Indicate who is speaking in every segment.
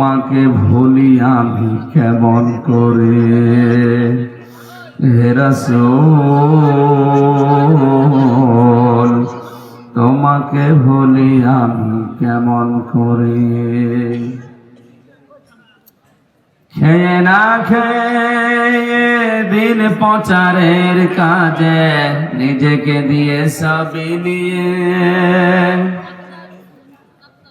Speaker 1: তোমাকে ভুলি আমি কেমন করে? হেরাসোল তোমাকে ভুলি আমি কেমন করে? খেয়ে না খেয়ে দিন প্রচারের কাজে নিজেকে দিয়ে সবই নিয়ে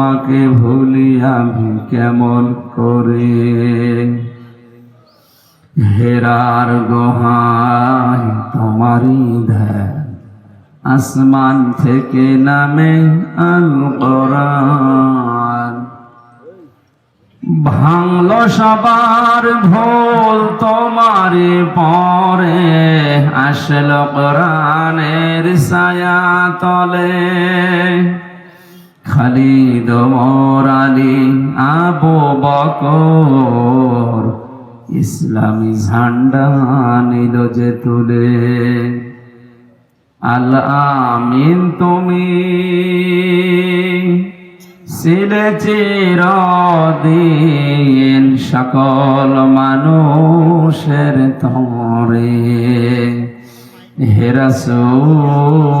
Speaker 1: তোমাকে ভুলি আমি কেমন করে? হেরার গোহায় তোমারই ধ্যান। আসমান থেকে নামে আল ভাঙল সবার ভোল তোমার পরে। আসল কোরআনের ছায়া তলে। খালিদ মোর আলী, আবু বকর। ইসলামী ঝান্ডা নিল যে তুলে। আল আমিন তুমি ছিলে চিরদিন সকল মানুষের তরে। হেরাসোল